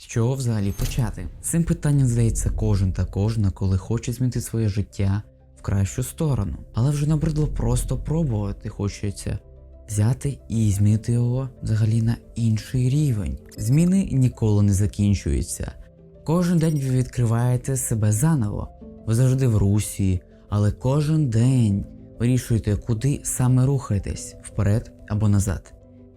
З чого взагалі почати? Цим питанням здається кожен та кожна, коли хоче змінити своє життя в кращу сторону. Але вже набридло просто пробувати, хочеться взяти і змінити його взагалі на інший рівень. Зміни ніколи не закінчуються. Кожен день ви відкриваєте себе заново. Ви завжди в русі, але кожен день вирішуєте, куди саме рухаєтесь вперед або назад,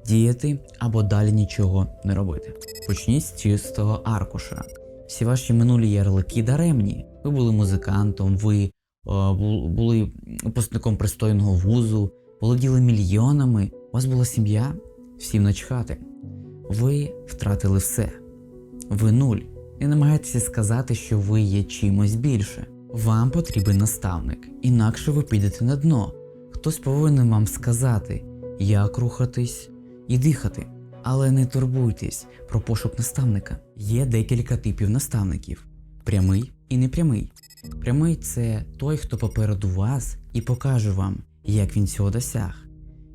діяти або далі нічого не робити. Почніть з чистого аркуша. Всі ваші минулі ярлики даремні. Ви були музикантом, ви о, були випускником пристойного вузу, володіли мільйонами, у вас була сім'я, всім начхати. Ви втратили все. Ви нуль. Не намагайтеся сказати, що ви є чимось більше. Вам потрібен наставник, інакше ви підете на дно. Хтось повинен вам сказати, як рухатись і дихати. Але не турбуйтесь про пошук наставника. Є декілька типів наставників: прямий і непрямий. Прямий це той, хто попереду вас і покаже вам, як він цього досяг.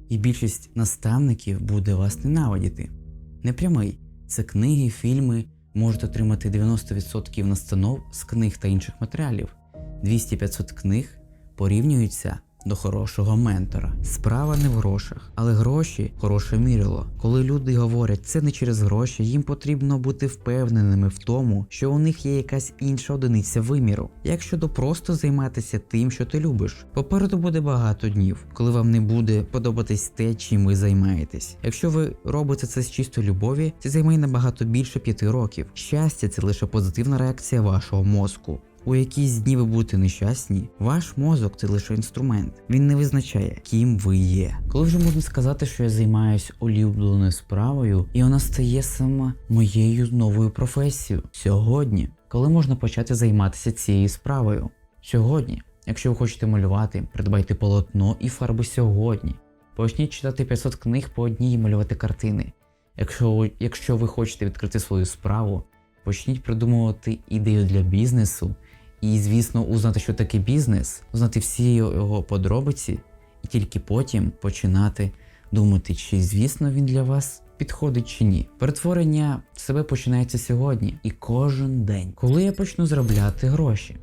І більшість наставників буде вас ненавидіти. Непрямий це книги, фільми, можете отримати 90% настанов з книг та інших матеріалів. 200-500 книг порівнюються до хорошого ментора. Справа не в грошах, але гроші хороше мірило. Коли люди говорять це не через гроші, їм потрібно бути впевненими в тому, що у них є якась інша одиниця виміру. Як щодо просто займатися тим, що ти любиш, попереду буде багато днів, коли вам не буде подобатись те, чим ви займаєтесь. Якщо ви робите це з чистої любові, це займає набагато більше п'яти років. Щастя це лише позитивна реакція вашого мозку. У якісь дні ви будете нещасні, ваш мозок це лише інструмент. Він не визначає, ким ви є. Коли вже можна сказати, що я займаюсь улюбленою справою, і вона стає саме моєю новою професією. Сьогодні, коли можна почати займатися цією справою? Сьогодні, якщо ви хочете малювати, придбайте полотно і фарби сьогодні. Почніть читати 500 книг по одній і малювати картини. Якщо, якщо ви хочете відкрити свою справу, почніть придумувати ідею для бізнесу і, звісно, узнати, що таке бізнес, узнати всі його подробиці, і тільки потім починати думати, чи звісно він для вас підходить чи ні. Перетворення себе починається сьогодні і кожен день. Коли я почну заробляти гроші?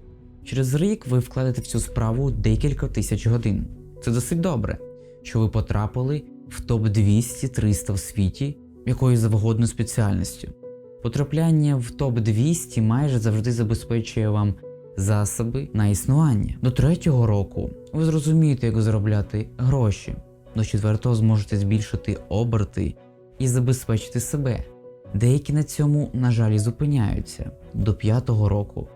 Через рік ви вкладете в цю справу декілька тисяч годин. Це досить добре, що ви потрапили в топ 200-300 в світі якоюсь завгодною спеціальністю. Потрапляння в топ 200 майже завжди забезпечує вам засоби на існування. До третього року ви зрозумієте, як заробляти гроші. До четвертого зможете збільшити оберти і забезпечити себе. Деякі на цьому, на жаль, зупиняються. До п'ятого року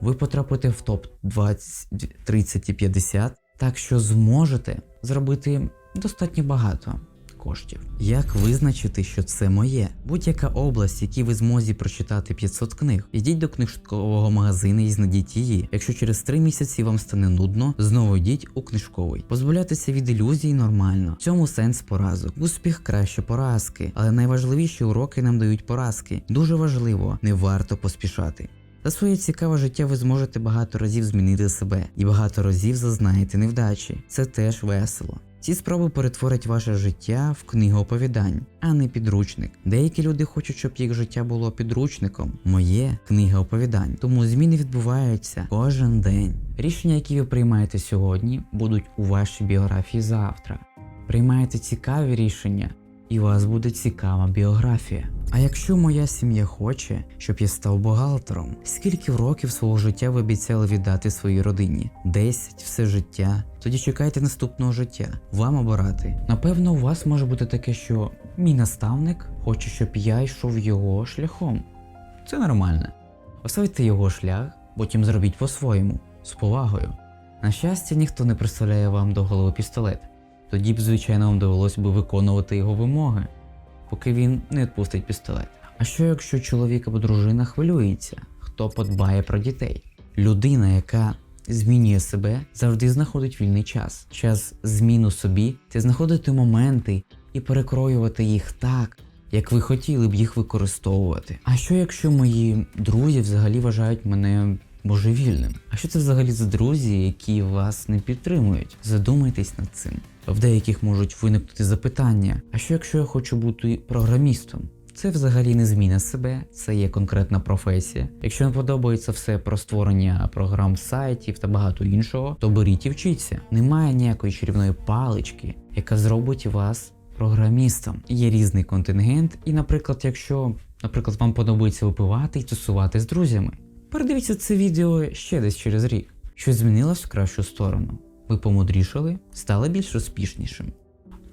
ви потрапите в топ 20, 30 і 50, так що зможете зробити достатньо багато коштів. Як визначити, що це моє? Будь-яка область, якій ви змозі прочитати 500 книг. Ідіть до книжкового магазину і знайдіть її. Якщо через 3 місяці вам стане нудно, знову йдіть у книжковий. Позбавлятися від ілюзій нормально. В цьому сенс поразок. Успіх краще поразки, але найважливіші уроки нам дають поразки. Дуже важливо, не варто поспішати. За своє цікаве життя ви зможете багато разів змінити себе і багато разів зазнаєте невдачі. Це теж весело. Ці спроби перетворять ваше життя в книгу оповідань, а не підручник. Деякі люди хочуть, щоб їх життя було підручником. Моє книга оповідань. Тому зміни відбуваються кожен день. Рішення, які ви приймаєте сьогодні, будуть у вашій біографії завтра. Приймаєте цікаві рішення, і вас буде цікава біографія. А якщо моя сім'я хоче, щоб я став бухгалтером, скільки років свого життя ви обіцяли віддати своїй родині? 10, все життя. Тоді чекайте наступного життя. Вам обирати. Напевно, у вас може бути таке, що мій наставник хоче, щоб я йшов його шляхом. Це нормально. Оставте його шлях, потім зробіть по-своєму, з повагою. На щастя, ніхто не представляє вам до голови пістолет. Тоді б, звичайно, вам довелося б виконувати його вимоги, поки він не відпустить пістолет. А що якщо чоловік або дружина хвилюється, хто подбає про дітей? Людина, яка змінює себе, завжди знаходить вільний час. Час зміну собі це знаходити моменти і перекроювати їх так, як ви хотіли б їх використовувати. А що якщо мої друзі взагалі вважають мене божевільним? А що це взагалі за друзі, які вас не підтримують? Задумайтесь над цим. В деяких можуть виникнути запитання: а що якщо я хочу бути програмістом? Це взагалі не зміна себе, це є конкретна професія. Якщо не подобається все про створення програм сайтів та багато іншого, то беріть і вчіться. Немає ніякої чарівної палички, яка зробить вас програмістом. Є різний контингент, і, наприклад, якщо, наприклад, вам подобається випивати і тусувати з друзями, передивіться це відео ще десь через рік. Щось змінилось в кращу сторону. Ви помудрішали, стали більш успішнішим.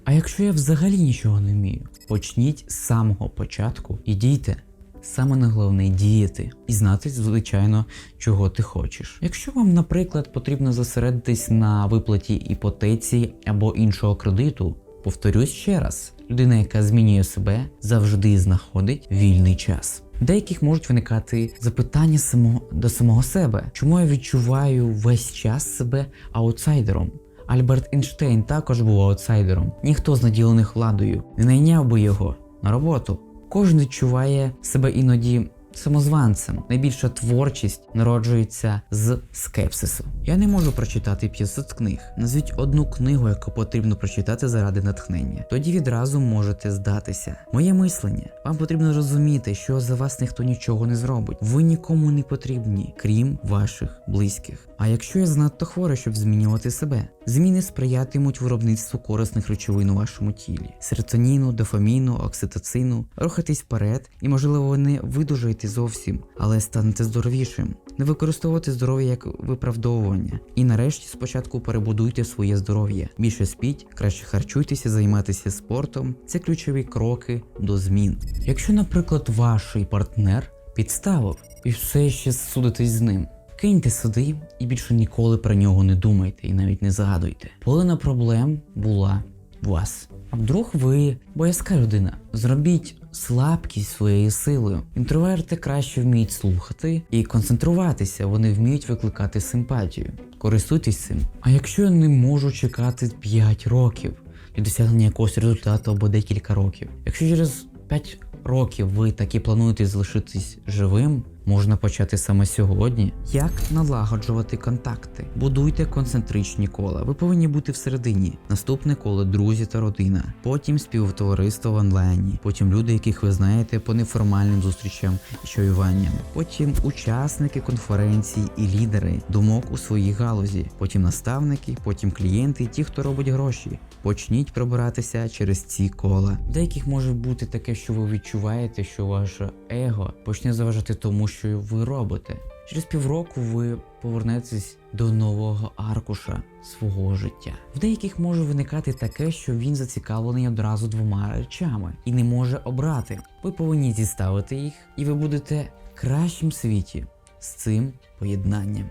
А якщо я взагалі нічого не вмію, почніть з самого початку і дійте. Саме не головне діяти і знати, звичайно, чого ти хочеш. Якщо вам, наприклад, потрібно зосередитись на виплаті іпотеці або іншого кредиту, повторюсь ще раз: людина, яка змінює себе, завжди знаходить вільний час. Деяких можуть виникати запитання само, до самого себе, чому я відчуваю весь час себе аутсайдером. Альберт Ейнштейн також був аутсайдером. Ніхто з наділених владою не найняв би його на роботу. Кожен відчуває себе іноді самозванцем. Найбільша творчість народжується з скепсису. Я не можу прочитати 500 книг. Назвіть одну книгу, яку потрібно прочитати заради натхнення. Тоді відразу можете здатися. Моє мислення. Вам потрібно розуміти, що за вас ніхто нічого не зробить. Ви нікому не потрібні, крім ваших близьких. А якщо я занадто хворий, щоб змінювати себе, зміни сприятимуть виробництву корисних речовин у вашому тілі: серотоніну, дофаміну, окситоцину, рухатись вперед, і можливо не видужаєте зовсім, але станете здоровішим. Не використовувати здоров'я як виправдовування. І нарешті спочатку перебудуйте своє здоров'я. Більше спіть, краще харчуйтеся, займайтеся спортом. Це ключові кроки до змін. Якщо, наприклад, ваш партнер підставив і все ще судитесь з ним. Киньте сюди і більше ніколи про нього не думайте і навіть не згадуйте. Половина проблем була вас. А вдруг ви боязка людина. Зробіть слабкість своєю силою. Інтроверти краще вміють слухати і концентруватися, вони вміють викликати симпатію. Користуйтесь цим. А якщо я не можу чекати 5 років для досягнення якогось результату або декілька років, якщо через 5 років ви таки плануєте залишитись живим, можна почати саме сьогодні. Як налагоджувати контакти? Будуйте концентричні кола. Ви повинні бути всередині. Наступне коло друзі та родина. Потім співтовариство в онлайні. Потім люди, яких ви знаєте по неформальним зустрічам і чаюванням. Потім учасники конференцій і лідери думок у своїй галузі. Потім наставники, потім клієнти, і ті, хто робить гроші. Почніть пробиратися через ці кола. Деяких може бути таке, що ви відчуваєте, що ваше его почне заважати тому, що ви робите. Через півроку ви повернетесь до нового аркуша свого життя. В деяких може виникати таке, що він зацікавлений одразу двома речами і не може обрати. Ви повинні зіставити їх, і ви будете кращим світі з цим поєднанням.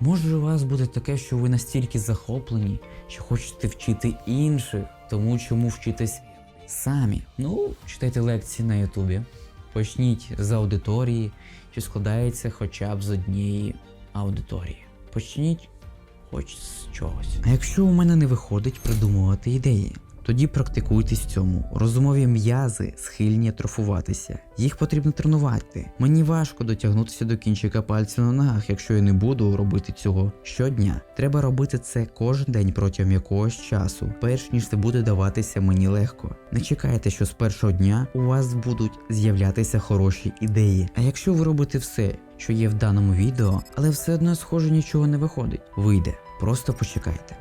Може у вас буде таке, що ви настільки захоплені, що хочете вчити інших, тому чому вчитесь самі. Ну, читайте лекції на Ютубі. Почніть з аудиторії, що складається хоча б з однієї аудиторії. Почніть хоч з чогось. А якщо у мене не виходить придумувати ідеї, тоді практикуйтесь цьому. Розумові м'язи схильні атрофуватися. Їх потрібно тренувати. Мені важко дотягнутися до кінчика пальця на ногах, якщо я не буду робити цього щодня. Треба робити це кожен день протягом якогось часу, перш ніж це буде даватися мені легко. Не чекайте, що з першого дня у вас будуть з'являтися хороші ідеї. А якщо ви робите все, що є в даному відео, але все одно схоже нічого не виходить, вийде. Просто почекайте.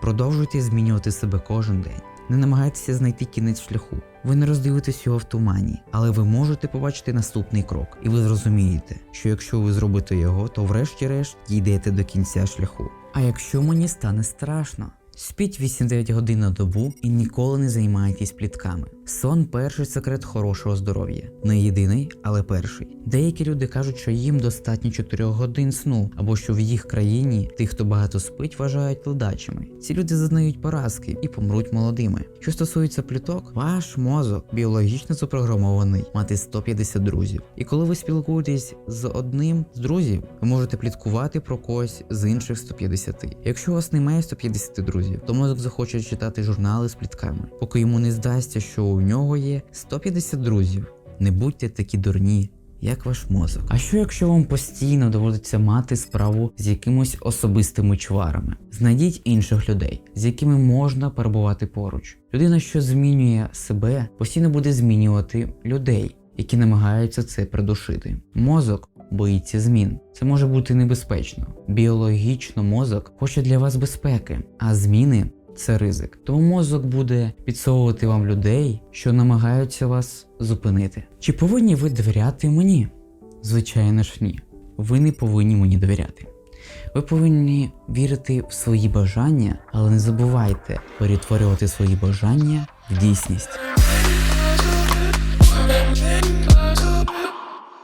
Продовжуйте змінювати себе кожен день. Не намагайтеся знайти кінець шляху. Ви не роздивитесь його в тумані, але ви можете побачити наступний крок, і ви зрозумієте, що якщо ви зробите його, то врешті-решт дійдете до кінця шляху. А якщо мені стане страшно, спіть 8-9 годин на добу і ніколи не займайтесь плітками. Сон перший секрет хорошого здоров'я. Не єдиний, але перший. Деякі люди кажуть, що їм достатньо 4 годин сну, або що в їх країні тих, хто багато спить, вважають ледачими. Ці люди зазнають поразки і помруть молодими. Що стосується пліток, ваш мозок біологічно запрограмований мати 150 друзів. І коли ви спілкуєтесь з одним з друзів, ви можете пліткувати про когось з інших 150. Якщо у вас немає 150 друзів, то мозок захоче читати журнали з плітками, поки йому не здасться, що у нього є 150 друзів. Не будьте такі дурні як ваш мозок. А що якщо вам постійно доводиться мати справу з якимось особистими чварами? Знайдіть інших людей, з якими можна перебувати поруч. Людина, що змінює себе, постійно буде змінювати людей, які намагаються це придушити. Мозок боїться змін. Це може бути небезпечно. Біологічно мозок хоче для вас безпеки, а зміни це ризик. Тому мозок буде підсовувати вам людей, що намагаються вас зупинити. Чи повинні ви довіряти мені? Звичайно ж ні. Ви не повинні мені довіряти. Ви повинні вірити в свої бажання, але не забувайте перетворювати свої бажання в дійсність.